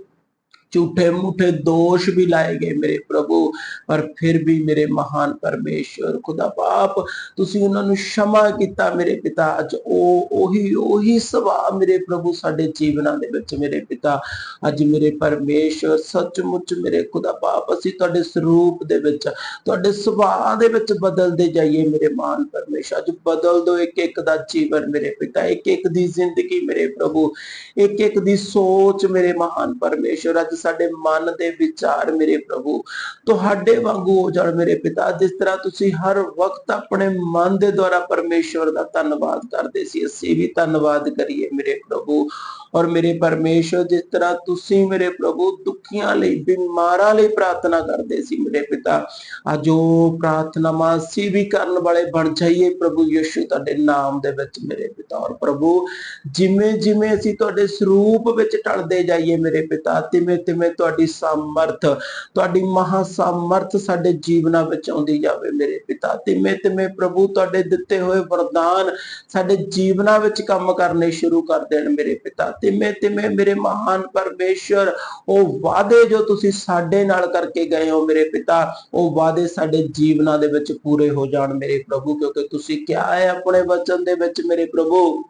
ਝੂਠੇ ਮੂਠੇ ਦੋਸ਼ ਵੀ ਲਾਏ ਗਏ ਮੇਰੇ ਪ੍ਰਭੂ ਪਰ ਫਿਰ ਵੀ ਮੇਰੇ ਮਹਾਨ ਪਰਮੇਸ਼ਵਰ ਖੁਦਾ ਬਾਪ ਤੁਸੀਂ ਉਹਨਾਂ ਨੂੰ क्षमा ਕੀਤਾ ਮੇਰੇ ਪਿਤਾ ਅੱਜ ਉਹ ਉਹੀ ਉਹੀ ਸੁਭਾਅ ਮੇਰੇ ਪ੍ਰਭੂ ਸਾਡੇ ਜੀਵਨਾਂ ਦੇ ਵਿੱਚ ਮੇਰੇ ਪਿਤਾ ਅੱਜ ਮੇਰੇ ਪਰਮੇਸ਼ਵਰ ਸੱਚਮੁੱਚ ਮੇਰੇ ਖੁਦਾ ਬਾਪ ਅਸੀਂ ਤੁਹਾਡੇ ਸਰੂਪ ਦੇ ਵਿੱਚ ਤੁਹਾਡੇ ਸੁਭਾਅ ਦੇ ਵਿੱਚ ਬਦਲਦੇ ਜਾਈਏ ਮੇਰੇ ਮਹਾਨ ਪਰਮੇਸ਼ਰ ਅੱਜ ਬਦਲ ਦੋ ਇੱਕ ਇੱਕ ਦਾ ਜੀਵਨ ਮੇਰੇ ਪਿਤਾ ਇੱਕ ਇੱਕ ਦੀ ਜ਼ਿੰਦਗੀ ਮੇਰੇ ਪ੍ਰਭੂ ਇੱਕ ਇੱਕ ਦੀ ਸੋਚ ਮੇਰੇ ਮਹਾਨ ਪਰਮੇਸ਼ਰ ਅੱਜ ਸਾਡੇ ਮਨ ਦੇ ਵਿਚਾਰ ਮੇਰੇ ਪ੍ਰਭੂ, ਤੁਹਾਡੇ ਵਾਂਗੂ ਹੋ ਜਾਣ ਮੇਰੇ ਪਿਤਾ। ਜਿਸ ਤਰ੍ਹਾਂ ਤੁਸੀਂ ਹਰ ਵਕਤ ਆਪਣੇ ਮਨ ਦੇ ਦੁਆਰਾ ਪਰਮੇਸ਼ਵਰ ਦਾ ਧੰਨਵਾਦ ਕਰਦੇ ਸੀ, ਅਸੀਂ ਵੀ ਧੰਨਵਾਦ ਕਰੀਏ ਮੇਰੇ ਪ੍ਰਭੂ। ਔਰ ਮੇਰੇ ਪਰਮੇਸ਼ਰ, ਜਿਸ ਤਰ੍ਹਾਂ ਤੁਸੀਂ ਮੇਰੇ ਪ੍ਰਭੂ ਦੁਖੀਆਂ ਲਈ, ਬਿਮਾਰਾਂ ਲਈ ਪ੍ਰਾਰਥਨਾ ਕਰਦੇ ਸੀ ਮੇਰੇ ਪਿਤਾ, ਅੱਜ ਉਹ ਪ੍ਰਾਰਥਨਾਵਾਂ ਅਸੀਂ ਵੀ ਕਰਨ ਵਾਲੇ ਬਣ ਜਾਈਏ ਪ੍ਰਭੂ ਯਿਸੂ ਤੁਹਾਡੇ ਨਾਮ ਦੇ ਵਿੱਚ ਮੇਰੇ ਪਿਤਾ। ਔਰ ਪ੍ਰਭੂ, ਜਿਵੇਂ ਜਿਵੇਂ ਅਸੀਂ ਤੁਹਾਡੇ ਸਰੂਪ ਵਿੱਚ ਢਲਦੇ ਜਾਈਏ ਮੇਰੇ ਪਿਤਾ, ਤਿਵੇਂ ਤਿਵੇਂ ਤੁਹਾਡੀ ਸਮਰਥ, ਤੁਹਾਡੀ ਮਹਾ ਸਮਰਥ ਸਾਡੇ ਜੀਵਨਾਂ ਵਿੱਚ ਆਉਂਦੀ ਜਾਵੇ ਮੇਰੇ ਪਿਤਾ। ਤਿਵੇਂ ਤਿਵੇਂ ਪ੍ਰਭੂ ਤੁਹਾਡੇ ਦਿੱਤੇ ਹੋਏ ਵਰਦਾਨ ਸਾਡੇ ਜੀਵਨਾਂ ਵਿੱਚ ਕੰਮ ਕਰਨੇ ਸ਼ੁਰੂ ਕਰ ਦੇਣ ਮੇਰੇ ਪਿਤਾ। ਤਿਵੇਂ ਤਿਵੇਂ ਮੇਰੇ ਮਹਾਨ ਪਰਮੇਸ਼ਰ, ਉਹ ਵਾਅਦੇ ਜੋ ਤੁਸੀਂ ਸਾਡੇ ਨਾਲ ਕਰਕੇ ਗਏ ਹੋ ਮੇਰੇ ਪਿਤਾ, ਉਹ ਵਾਅਦੇ ਸਾਡੇ ਜੀਵਨਾਂ ਦੇ ਵਿੱਚ ਪੂਰੇ ਹੋ ਜਾਣ ਮੇਰੇ ਪ੍ਰਭੂ, ਕਿਉਂਕਿ ਤੁਸੀਂ ਕਿਹਾ ਹੈ ਆਪਣੇ ਵਚਨ ਦੇ ਵਿੱਚ ਮੇਰੇ ਪ੍ਰਭੂ।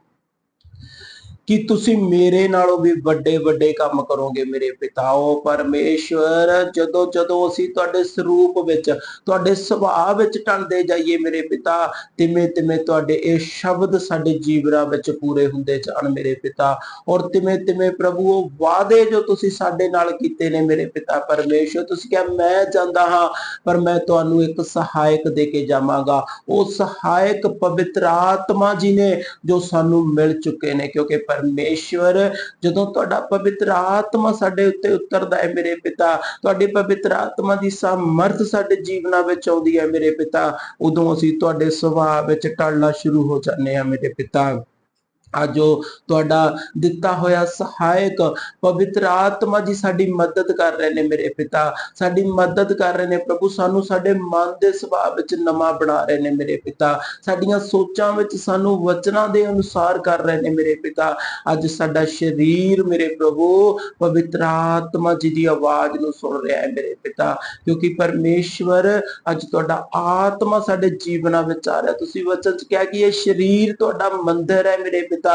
ਕਿ ਤੁਸੀਂ ਮੇਰੇ ਨਾਲੋਂ ਵੀ ਵੱਡੇ ਵੱਡੇ ਕੰਮ ਕਰੋਗੇ ਮੇਰੇ ਪਿਤਾ ਪਰਮੇਸ਼ਵਰ, ਜਦੋਂ ਜਦੋਂ ਅਸੀਂ ਤੁਹਾਡੇ ਸਰੂਪ ਵਿੱਚ, ਤੁਹਾਡੇ ਸੁਭਾਅ ਵਿੱਚ ਢਲਦੇ ਜਾਈਏ ਮੇਰੇ ਪਿਤਾ, ਤਿਵੇਂ ਤਿਵੇਂ ਤੁਹਾਡੇ ਇਹ ਸ਼ਬਦ ਸਾਡੇ ਜੀਵਨਾਂ ਵਿੱਚ ਪੂਰੇ ਹੁੰਦੇ ਜਾਣ ਮੇਰੇ ਪਿਤਾ। ਔਰ ਤਿਵੇਂ ਤਿਵੇਂ ਪ੍ਰਭੂ, ਉਹ ਵਾਅਦੇ ਜੋ ਤੁਸੀਂ ਸਾਡੇ ਨਾਲ ਕੀਤੇ ਨੇ ਮੇਰੇ ਪਿਤਾ ਪਰਮੇਸ਼ਵਰ, ਤੁਸੀਂ ਕਿਹਾ, ਮੈਂ ਜਾਂਦਾ ਹਾਂ, ਪਰ ਮੈਂ ਤੁਹਾਨੂੰ ਇੱਕ ਸਹਾਇਕ ਦੇ ਕੇ ਜਾਵਾਂਗਾ। ਉਹ ਸਹਾਇਕ ਪਵਿੱਤਰ ਆਤਮਾ ਜੀ ਨੇ ਜੋ ਸਾਨੂੰ ਮਿਲ ਚੁੱਕੇ ਨੇ, ਕਿਉਂਕਿ ਪਰਮੇਸ਼ਵਰ, ਜਦੋਂ ਤੁਹਾਡਾ ਪਵਿੱਤਰ ਆਤਮਾ ਸਾਡੇ ਉੱਤੇ ਉਤਰਦਾ ਹੈ ਮੇਰੇ ਪਿਤਾ, ਤੁਹਾਡੀ ਪਵਿੱਤਰ ਆਤਮਾ ਦੀ ਸਮਰਥ ਸਾਡੇ ਜੀਵਨਾਂ ਵਿੱਚ ਆਉਂਦੀ ਹੈ ਮੇਰੇ ਪਿਤਾ, ਉਦੋਂ ਅਸੀਂ ਤੁਹਾਡੇ ਸੁਭਾਅ ਵਿੱਚ ਟਲਣਾ ਸ਼ੁਰੂ ਹੋ ਜਾਂਦੇ ਹਾਂ ਮੇਰੇ ਪਿਤਾ। ਅੱਜ ਉਹ ਤੁਹਾਡਾ ਦਿੱਤਾ ਹੋਇਆ ਸਹਾਇਕ ਪਵਿੱਤਰ ਆਤਮਾ ਜੀ ਸਾਡੀ ਮਦਦ ਕਰ ਰਹੇ ਨੇ ਮੇਰੇ ਪਿਤਾ। ਸਾਡੀ ਮਦਦ ਕਰ ਰਹੇ ਨੇ ਪ੍ਰਭੂ, ਸਾਨੂੰ ਸਾਡੇ ਮਨ ਦੇ ਸੁਭਾਅ ਵਿੱਚ ਨਵਾਂ ਬਣਾ ਰਹੇ ਨੇ ਮੇਰੇ ਪਿਤਾ। ਸਾਡੀਆਂ ਸੋਚਾਂ ਵਿੱਚ ਸਾਨੂੰ ਵਚਨਾਂ ਦੇ ਅਨੁਸਾਰ ਕਰ ਰਹੇ ਨੇ ਮੇਰੇ ਪਿਤਾ। ਅੱਜ ਸਾਡਾ ਸਰੀਰ ਮੇਰੇ ਪ੍ਰਭੂ, ਪਵਿੱਤਰ ਆਤਮਾ ਜੀ ਦੀ ਆਵਾਜ਼ ਨੂੰ ਸੁਣ ਰਿਹਾ ਹੈ ਮੇਰੇ ਪਿਤਾ। ਕਿਉਂਕਿ ਪਰਮੇਸ਼ਵਰ ਅੱਜ ਤੁਹਾਡਾ ਆਤਮਾ ਸਾਡੇ ਜੀਵਨਾਂ ਵਿੱਚ ਆ ਰਿਹਾ। ਤੁਸੀਂ ਵਚਨ ਚ ਕਿਹਾ ਕਿ ਇਹ ਸਰੀਰ ਤੁਹਾਡਾ ਮੰਦਿਰ ਹੈ ਮੇਰੇ ਪਿਤਾ।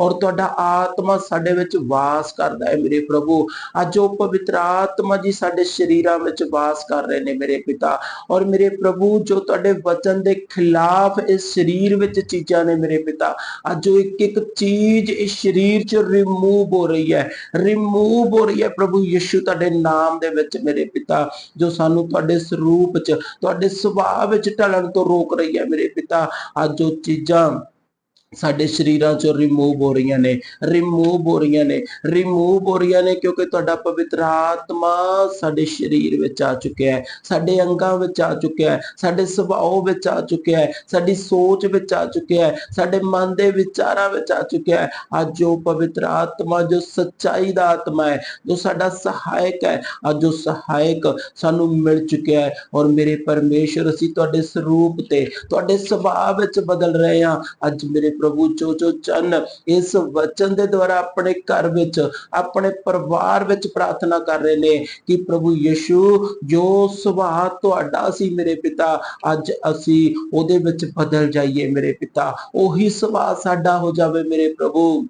ਔਰ ਤੁਹਾਡਾ ਆਤਮਾ ਸਾਡੇ ਵਿੱਚ ਵਾਸ ਕਰਦਾ ਹੈ ਮੇਰੇ ਪ੍ਰਭੂ। ਅੱਜ ਉਹ ਪਵਿੱਤਰ ਆਤਮਾ ਜੀ ਸਾਡੇ ਸਰੀਰਾਂ ਵਿੱਚ ਵਾਸ ਕਰ ਰਹੇ ਨੇ ਮੇਰੇ ਪਿਤਾ। ਔਰ ਮੇਰੇ ਪ੍ਰਭੂ, ਜੋ ਤੁਹਾਡੇ ਵਚਨ ਦੇ ਖਿਲਾਫ ਇਸ ਸਰੀਰ ਵਿੱਚ ਚੀਜ਼ਾਂ ਨੇ ਮੇਰੇ ਪਿਤਾ, ਅੱਜ ਉਹ ਇੱਕ ਇੱਕ ਚੀਜ਼ ਇਸ ਸਰੀਰ ਚ ਰਿਮੂਵ ਹੋ ਰਹੀ ਹੈ। ਰਿਮੂਵ ਹੋ ਰਹੀ ਹੈ ਪ੍ਰਭੂ ਯਿਸੂ ਤੁਹਾਡੇ ਨਾਮ ਦੇ ਵਿੱਚ ਮੇਰੇ ਪਿਤਾ, ਜੋ ਸਾਨੂੰ ਤੁਹਾਡੇ ਸਰੂਪ ਚ, ਤੁਹਾਡੇ ਸੁਭਾਅ ਵਿੱਚ ਢਲਣ ਤੋਂ ਰੋਕ ਰਹੀ ਹੈ ਮੇਰੇ ਪਿਤਾ। ਅੱਜ ਉਹ ਚੀਜ਼ਾਂ ਸਾਡੇ ਸਰੀਰਾਂ ਚੋਂ ਰਿਮੂਵ ਹੋ ਰਹੀਆਂ ਨੇ ਰਿਮੂਵ ਹੋ ਰਹੀਆਂ ਨੇ ਰਿਮੂਵ ਹੋ ਰਹੀਆਂ ਨੇ ਕਿਉਂਕਿ ਤੁਹਾਡਾ ਪਵਿੱਤਰ ਆਤਮਾ ਸਾਡੇ ਸਰੀਰ ਵਿੱਚ ਆ ਚੁੱਕਿਆ ਹੈ, ਸਾਡੇ ਅੰਗਾਂ ਵਿੱਚ ਆ ਚੁੱਕਿਆ ਹੈ, ਸਾਡੇ ਸੁਭਾਅ ਵਿੱਚ ਆ ਚੁੱਕਿਆ ਹੈ, ਸਾਡੀ ਸੋਚ ਵਿੱਚ ਆ ਚੁੱਕਿਆ ਹੈ, ਸਾਡੇ ਮਨ ਦੇ ਵਿਚਾਰਾਂ ਵਿੱਚ ਆ ਚੁੱਕਿਆ ਹੈ। ਅੱਜ ਉਹ ਪਵਿੱਤਰ ਆਤਮਾ ਜੋ ਸੱਚਾਈ ਦਾ ਆਤਮਾ ਹੈ, ਜੋ ਸਾਡਾ ਸਹਾਇਕ ਹੈ, ਅੱਜ ਉਹ ਸਹਾਇਕ ਸਾਨੂੰ ਮਿਲ ਚੁੱਕਿਆ ਹੈ ਔਰ ਮੇਰੇ ਪਰਮੇਸ਼ਰ ਅਸੀਂ ਤੁਹਾਡੇ ਸਰੂਪ ਤੇ, ਤੁਹਾਡੇ ਸੁਭਾਅ ਵਿੱਚ ਬਦਲ ਰਹੇ ਹਾਂ। ਅੱਜ ਮੇਰੇ ਪ੍ਰਭੂ ਜੋ ਜੋ ਚੰਨ, ਇਸ ਵਚਨ ਦੇ ਦੁਆਰਾ ਆਪਣੇ ਘਰ ਵਿੱਚ, ਆਪਣੇ ਪਰਿਵਾਰ ਵਿੱਚ ਪ੍ਰਾਰਥਨਾ ਕਰ ਰਹੇ ਨੇ ਕਿ ਪ੍ਰਭੂ ਯਿਸੂ, ਜੋ ਸੁਭਾਅ ਤੁਹਾਡਾ ਸੀ ਮੇਰੇ ਪਿਤਾ, ਅੱਜ ਅਸੀਂ ਉਹਦੇ ਵਿੱਚ ਬਦਲ ਜਾਈਏ ਮੇਰੇ ਪਿਤਾ। ਉਹੀ ਸੁਭਾਅ ਸਾਡਾ ਹੋ ਜਾਵੇ ਮੇਰੇ ਪ੍ਰਭੂ।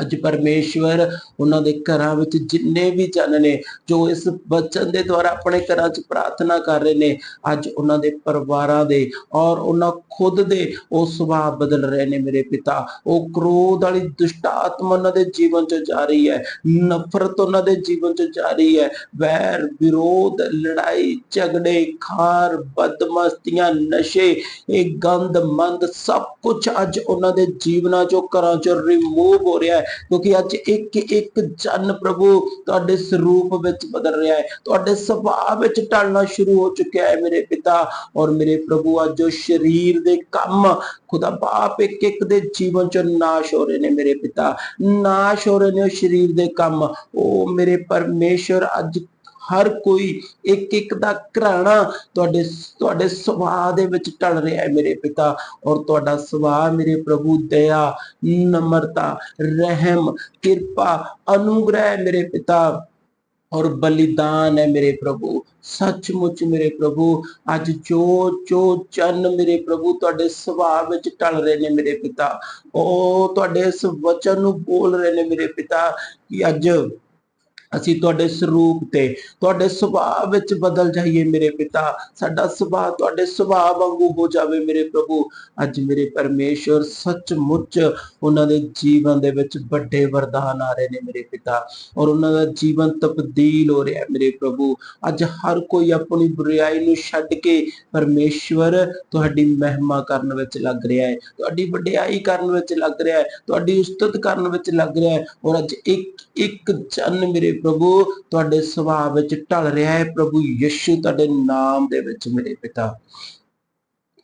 ਅੱਜ ਪਰਮੇਸ਼ਵਰ ਉਹਨਾਂ ਦੇ ਘਰਾਂ ਵਿੱਚ ਜਿੰਨੇ ਵੀ ਜਨ ਨੇ, ਜੋ ਇਸ ਬਚਨ ਦੇ ਦੁਆਰਾ ਆਪਣੇ ਘਰਾਂ 'ਚ ਪ੍ਰਾਰਥਨਾ ਕਰ ਰਹੇ ਨੇ, ਅੱਜ ਉਹਨਾਂ ਦੇ ਪਰਿਵਾਰਾਂ ਦੇ ਔਰ ਉਹਨਾਂ ਖੁਦ ਦੇ ਉਹ ਸੁਭਾਅ ਬਦਲ ਰਹੇ ਨੇ ਮੇਰੇ ਪਿਤਾ। ਉਹ ਕ੍ਰੋਧ ਵਾਲੀ ਦੁਸ਼ਟ ਆਤਮਾ ਉਹਨਾਂ ਦੇ ਜੀਵਨ 'ਚ ਜਾ ਰਹੀ ਹੈ, ਨਫ਼ਰਤ ਉਹਨਾਂ ਦੇ ਜੀਵਨ 'ਚ ਜਾ ਰਹੀ ਹੈ, ਵੈਰ, ਵਿਰੋਧ, ਲੜਾਈ, ਝਗੜੇ, ਖਾਰ, ਬਦਮਸਤੀਆਂ, ਨਸ਼ੇ, ਇਹ ਗੰਦ, ਮੰਦ ਸਭ ਕੁਝ ਅੱਜ ਉਹਨਾਂ ਦੇ ਜੀਵਨਾਂ 'ਚੋਂ ਘਰਾਂ 'ਚੋਂ ਰਿਮੂਵ ਹੋ ਰਿਹਾ ਹੈ। ਕਿਉਂਕਿ ਅੱਜ ਇੱਕ ਇੱਕ ਜਨ ਪ੍ਰਭੂ ਤੁਹਾਡੇ ਸਰੂਪ ਵਿੱਚ ਬਦਲ ਰਿਹਾ ਹੈ। ਤੁਹਾਡੇ ਸੁਭਾਅ ਵਿੱਚ ਢਲਣਾ ਸ਼ੁਰੂ ਹੋ ਚੁੱਕਿਆ ਹੈ ਮੇਰੇ ਪਿਤਾ ਔਰ ਮੇਰੇ ਪ੍ਰਭੂ, ਅੱਜ ਜੋ ਸਰੀਰ ਦੇ ਕੰਮ ਖੁਦਾ ਬਾਪ ਇੱਕ ਇੱਕ ਦੇ ਜੀਵਨ ਚ ਨਾਸ਼ ਹੋ ਰਹੇ ਨੇ ਮੇਰੇ ਪਿਤਾ। ਨਾਸ਼ ਹੋ ਰਹੇ ਨੇ ਉਹ ਸਰੀਰ ਦੇ ਕੰਮ। ਉਹ ਮੇਰੇ ਪਰਮੇਸ਼ਰ, ਅੱਜ ਹਰ ਕੋਈ ਇੱਕ ਇੱਕ ਦਾ ਘਰਾਣਾ ਤੁਹਾਡੇ ਤੁਹਾਡੇ ਸੁਭਾਅ ਦੇ ਵਿੱਚ ਢਲ ਰਿਹਾ ਹੈ ਮੇਰੇ ਪਿਤਾ ਔਰ ਤੁਹਾਡਾ ਸੁਭਾਅ ਮੇਰੇ ਪ੍ਰਭੂ ਦਇਆ, ਨਮਰਤਾ, ਰਹਿਮ, ਕਿਰਪਾ, ਅਨੁਗ੍ਰਹਿ ਮੇਰੇ ਪਿਤਾ ਔਰ ਬਲੀਦਾਨ ਹੈ ਮੇਰੇ ਪ੍ਰਭੂ, ਸੱਚਮੁੱਚ ਮੇਰੇ ਪ੍ਰਭੂ, ਅੱਜ ਜੋ ਜੋ ਚੰਨ ਮੇਰੇ ਪ੍ਰਭੂ ਤੁਹਾਡੇ ਸੁਭਾਅ ਵਿੱਚ ਢਲ ਰਹੇ ਨੇ ਮੇਰੇ ਪਿਤਾ, ਉਹ ਤੁਹਾਡੇ ਇਸ ਵਚਨ ਨੂੰ ਬੋਲ ਰਹੇ ਨੇ ਮੇਰੇ ਪਿਤਾ ਕਿ ਅੱਜ ਅਸੀਂ ਤੁਹਾਡੇ ਸਰੂਪ ਤੇ, ਤੁਹਾਡੇ ਸੁਭਾਅ ਵਿੱਚ ਬਦਲ ਜਾਈਏ ਮੇਰੇ ਪਿਤਾ। ਸਾਡਾ ਸੁਭਾਅ ਤੁਹਾਡੇ ਸੁਭਾਅ ਵਾਂਗੂ ਹੋ ਜਾਵੇ ਮੇਰੇ ਪ੍ਰਭੂ। ਅੱਜ ਮੇਰੇ ਪਰਮੇਸ਼ਰ ਸੱਚਮੁੱਚ ਉਹਨਾਂ ਦੇ ਜੀਵਨ ਦੇ ਵਿੱਚ ਵੱਡੇ ਵਰਦਾਨ ਆ ਰਹੇ ਨੇ ਮੇਰੇ ਪਿਤਾ ਔਰ ਉਹਨਾਂ ਦਾ ਜੀਵਨ ਤਬਦੀਲ ਹੋ ਰਿਹਾ ਮੇਰੇ ਪ੍ਰਭੂ। ਅੱਜ ਹਰ ਕੋਈ ਆਪਣੀ ਬੁਰਾਈ ਨੂੰ ਛੱਡ ਕੇ ਪਰਮੇਸ਼ਵਰ ਤੁਹਾਡੀ ਮਹਿਮਾ ਕਰਨ ਵਿੱਚ ਲੱਗ ਰਿਹਾ ਹੈ। ਤੁਹਾਡੀ ਵਡਿਆਈ ਕਰਨ ਵਿੱਚ ਲੱਗ ਰਿਹਾ ਹੈ। ਤੁਹਾਡੀ ਉਸਤਤ ਕਰਨ ਵਿੱਚ ਲੱਗ ਰਿਹਾ ਹੈ। ਔਰ ਅੱਜ ਇੱਕ ਇੱਕ ਜਨ ਮੇਰੇ ਪ੍ਰਭੂ, ਤੁਹਾਡੇ ਸੁਭਾਅ ਵਿੱਚ ਢਲ ਰਿਹਾ ਹੈ। ਪ੍ਰਭੂ ਯਿਸੂ ਤੁਹਾਡੇ ਨਾਮ ਦੇ ਵਿੱਚ ਮੇਰੇ ਪਿਤਾ।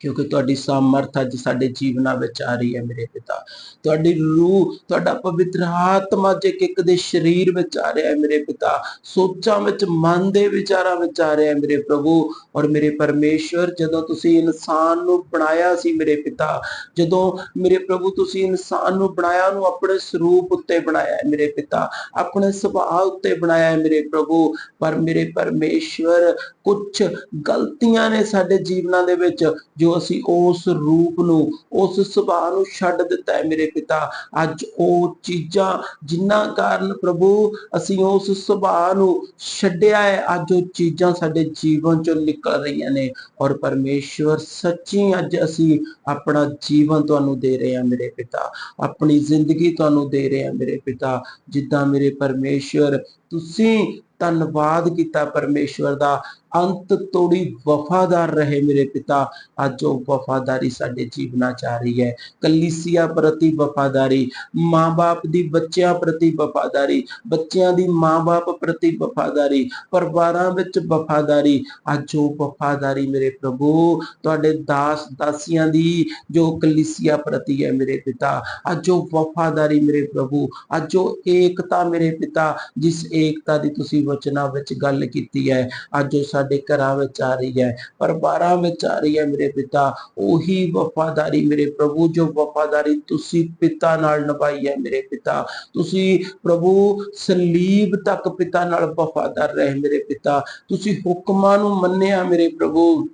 ਕਿਉਂਕਿ ਤੁਹਾਡੀ ਸਮਰਥ ਅੱਜ ਸਾਡੇ ਜੀਵਨਾਂ ਵਿੱਚ ਆ ਰਹੀ ਹੈ ਮੇਰੇ ਪਿਤਾ। ਤੁਹਾਡੀ ਰੂਹ, ਤੁਹਾਡਾ ਪਵਿੱਤਰ ਆਤਮਾ ਜੇ ਇੱਕ ਦੇ ਸਰੀਰ ਵਿੱਚ ਆ ਰਿਹਾ ਹੈ ਮੇਰੇ ਪਿਤਾ। ਸੋਚਾਂ ਵਿੱਚ, ਮਨ ਦੇ ਵਿਚਾਰਾਂ ਵਿੱਚ ਆ ਰਿਹਾ ਹੈ ਮੇਰੇ ਪ੍ਰਭੂ। ਔਰ ਮੇਰੇ ਪਰਮੇਸ਼ਵਰ, ਜਦੋਂ ਤੁਸੀਂ ਇਨਸਾਨ ਨੂੰ ਬਣਾਇਆ ਸੀ ਮੇਰੇ ਪਿਤਾ, ਜਦੋਂ ਮੇਰੇ ਪ੍ਰਭੂ ਤੁਸੀਂ ਇਨਸਾਨ ਨੂੰ ਬਣਾਇਆ, ਉਹਨੂੰ ਆਪਣੇ ਸਰੂਪ ਉੱਤੇ ਬਣਾਇਆ ਹੈ ਮੇਰੇ ਪਿਤਾ, ਆਪਣੇ ਸੁਭਾਅ ਉੱਤੇ ਬਣਾਇਆ ਹੈ ਮੇਰੇ ਪ੍ਰਭੂ। ਪਰ ਮੇਰੇ ਪਰਮੇਸ਼ਵਰ ਕੁਝ ਗਲਤੀਆਂ ਨੇ ਸਾਡੇ ਜੀਵਨਾਂ ਦੇ ਵਿੱਚ ਜੋ ਅਸੀਂ ਉਸ ਰੂਪ ਨੂੰ, ਉਸ ਸੁਭਾਅ ਨੂੰ ਛੱਡ ਦਿੱਤਾ ਹੈ ਮੇਰੇ ਪਿਤਾ। ਅੱਜ ਉਹ ਚੀਜ਼ਾਂ ਜਿਨ੍ਹਾਂ ਕਾਰਨ ਪ੍ਰਭੂ ਅਸੀਂ ਉਸ ਸੁਭਾਅ ਨੂੰ ਛੱਡਿਆ ਹੈ, ਅੱਜ ਉਹ ਚੀਜ਼ਾਂ ਸਾਡੇ ਜੀਵਨ ਚੋਂ ਨਿਕਲ ਰਹੀਆਂ ਨੇ। ਔਰ ਪਰਮੇਸ਼ਵਰ ਸੱਚੀ ਅੱਜ ਅਸੀਂ ਆਪਣਾ ਜੀਵਨ ਤੁਹਾਨੂੰ ਦੇ ਰਹੇ ਹਾਂ ਮੇਰੇ ਪਿਤਾ। ਆਪਣੀ ਜ਼ਿੰਦਗੀ ਤੁਹਾਨੂੰ ਦੇ ਰਹੇ ਹਾਂ ਮੇਰੇ ਪਿਤਾ। ਜਿੱਦਾਂ ਮੇਰੇ ਪਰਮੇਸ਼ਵਰ, ਤੁਸੀਂ ਧੰਨਵਾਦ ਕੀਤਾ ਪਰਮੇਸ਼ਵਰ ਦਾ। ਅੰਤ ਤੋੜੀ ਵਫਾਦਾਰ ਰਹੇ ਮੇਰੇ ਪਿਤਾ। ਅੱਜ ਉਹ ਵਫਾਦਾਰੀ ਸਾਡੇ ਜੀਵਨਾਂ ਚ ਆ ਰਹੀ ਹੈ। ਕਲੀਸਿਆ ਪ੍ਰਤੀ ਵਫਾਦਾਰੀ, ਮਾਂ-ਬਾਪ ਦੀ ਬੱਚਿਆਂ ਪ੍ਰਤੀ ਵਫਾਦਾਰੀ, ਬੱਚਿਆਂ ਦੀ ਮਾਂ-ਬਾਪ ਪ੍ਰਤੀ ਵਫਾਦਾਰੀ, ਪਰਿਵਾਰਾਂ ਵਿੱਚ ਵਫਾਦਾਰੀ। ਅੱਜ ਉਹ ਵਫਾਦਾਰੀ ਮੇਰੇ ਪ੍ਰਭੂ, ਤੁਹਾਡੇ ਦਾਸ ਦਾਸੀਆਂ ਦੀ ਜੋ ਕਲੀਸਿਆ ਪ੍ਰਤੀ ਹੈ ਮੇਰੇ ਪਿਤਾ। ਅੱਜ ਉਹ ਵਫਾਦਾਰੀ ਮੇਰੇ ਪ੍ਰਭੂ। ਅੱਜ ਉਹ ਏਕਤਾ ਮੇਰੇ ਪਿਤਾ, ਜਿਸ ਏਕਤਾ ਦੀ ਤੁਸੀਂ ਵਚਨਾਂ ਵਿੱਚ ਗੱਲ ਕੀਤੀ ਹੈ। ਅੱਜ ਉਹ ਸਾਡੇ ਘਰਾਂ ਵਿੱਚ ਆ ਰਹੀ ਹੈ ਪਰਿਵਾਰਾਂ ਵਿੱਚ ਆ ਰਹੀ ਹੈ ਮੇਰੇ ਪਿਤਾ। ਉਹੀ ਵਫਾਦਾਰੀ ਮੇਰੇ ਪ੍ਰਭੂ, ਜੋ ਵਫਾਦਾਰੀ ਤੁਸੀਂ ਪਿਤਾ ਨਾਲ ਨਿਭਾਈ ਹੈ ਮੇਰੇ ਪਿਤਾ। ਤੁਸੀਂ ਪ੍ਰਭੂ ਸਲੀਬ ਤੱਕ ਪਿਤਾ ਨਾਲ ਵਫਾਦਾਰ ਰਹੇ ਮੇਰੇ ਪਿਤਾ। ਤੁਸੀਂ ਹੁਕਮਾਂ ਨੂੰ ਮੰਨਿਆ ਮੇਰੇ ਪ੍ਰਭੂ।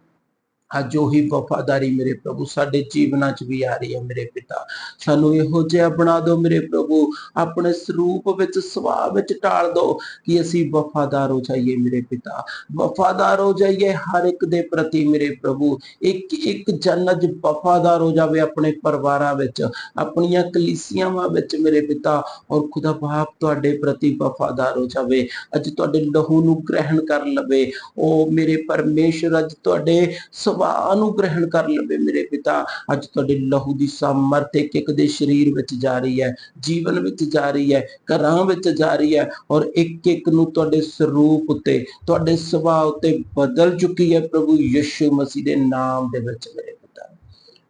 ਅੱਜ ਉਹੀ ਵਫਾਦਾਰੀ ਮੇਰੇ ਪ੍ਰਭੂ ਸਾਡੇ ਜੀਵਨਾਂ 'ਚ ਵੀ ਆ ਰਹੀ ਹੈ ਮੇਰੇ ਪਿਤਾ। ਸਾਨੂੰ ਇਹੋ ਜਿਹਾ ਬਣਾ ਦਿਓ ਮੇਰੇ ਪ੍ਰਭੂ। ਆਪਣੇ ਸਰੂਪ ਵਿੱਚ, ਸੁਭਾਅ ਵਿੱਚ ਢਾਲ ਦਿਓ ਕਿ ਅਸੀਂ ਵਫਾਦਾਰ ਹੋ ਜਾਈਏ ਮੇਰੇ ਪਿਤਾ। ਵਫਾਦਾਰ ਹੋ ਜਾਈਏ ਹਰ ਇੱਕ ਦੇ ਪ੍ਰਤੀ ਮੇਰੇ ਪ੍ਰਭੂ। ਇੱਕ ਇੱਕ ਜਨ ਅੱਜ ਵਫਾਦਾਰ ਹੋ ਜਾਵੇ ਆਪਣੇ ਪਰਿਵਾਰਾਂ ਵਿੱਚ, ਆਪਣੀਆਂ ਕਲੀਸਿਆਵਾਂ ਵਿੱਚ ਮੇਰੇ ਪਿਤਾ। ਔਰ ਖੁਦਾ ਬਾਪ ਤੁਹਾਡੇ ਪ੍ਰਤੀ ਵਫਾਦਾਰ ਹੋ ਜਾਵੇ। ਅੱਜ ਤੁਹਾਡੇ ਲਹੂ ਨੂੰ ਗ੍ਰਹਿਣ ਕਰ ਲਵੇ। ਉਹ ਮੇਰੇ ਪਰਮੇਸ਼ਰ, ਅੱਜ ਤੁਹਾਡੇ ਸੁਭਾਅ ਨੂੰ ਕਰ ਲਵੇ ਮੇਰੇ ਪਿਤਾ। ਅੱਜ ਤੁਹਾਡੇ ਲਹੂ ਦੀ ਸਮਰਥ ਇੱਕ ਇੱਕ ਦੇ ਸਰੀਰ ਵਿੱਚ ਜਾ ਰਹੀ ਹੈ, ਜੀਵਨ ਵਿੱਚ ਜਾ ਰਹੀ ਹੈ, ਘਰਾਂ ਵਿੱਚ ਜਾ ਰਹੀ ਹੈ ਔਰ ਇੱਕ ਇੱਕ ਨੂੰ ਤੁਹਾਡੇ ਸਰੂਪ ਉੱਤੇ, ਤੁਹਾਡੇ ਸੁਭਾਅ ਉੱਤੇ ਬਦਲ ਚੁੱਕੀ ਹੈ ਪ੍ਰਭੂ ਯਿਸੂ ਮਸੀਹ ਦੇ ਨਾਮ ਦੇ ਵਿੱਚ ਮੇਰੇ ਪਿਤਾ।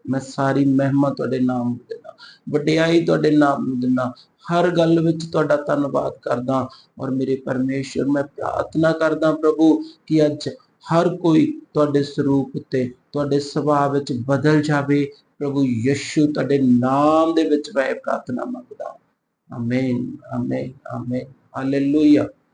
ਮੈਂ ਸਾਰੀ ਮਹਿਮਾ ਤੁਹਾਡੇ ਨਾਮ ਨੂੰ ਦਿੰਦਾ, ਵਡਿਆਈ ਤੁਹਾਡੇ ਨਾਮ ਨੂੰ ਦਿੰਦਾ, ਹਰ ਗੱਲ ਵਿੱਚ ਤੁਹਾਡਾ ਧੰਨਵਾਦ ਕਰਦਾ ਔਰ ਮੇਰੇ ਪਰਮੇਸ਼ਰ, ਮੈਂ ਪ੍ਰਾਰਥਨਾ ਕਰਦਾ ਪ੍ਰਭੂ ਕਿ ਅੱਜ ਹਰ ਕੋਈ ਤੁਹਾਡੇ ਸਰੂਪ ਉੱਤੇ, ਤੁਹਾਡੇ ਸੁਭਾਅ ਵਿੱਚ ਬਦਲ ਜਾਵੇ। ਪ੍ਰਭੂ ਯਿਸੂ ਤੁਹਾਡੇ ਨਾਮ ਦੇ ਵਿੱਚ ਮੈਂ ਪ੍ਰਾਰਥਨਾ ਮੰਗਦਾ ਆਮੇਨ ਆਮੇਨ ਆਮੇਨ ਹਾਲੇਲੂਇਆ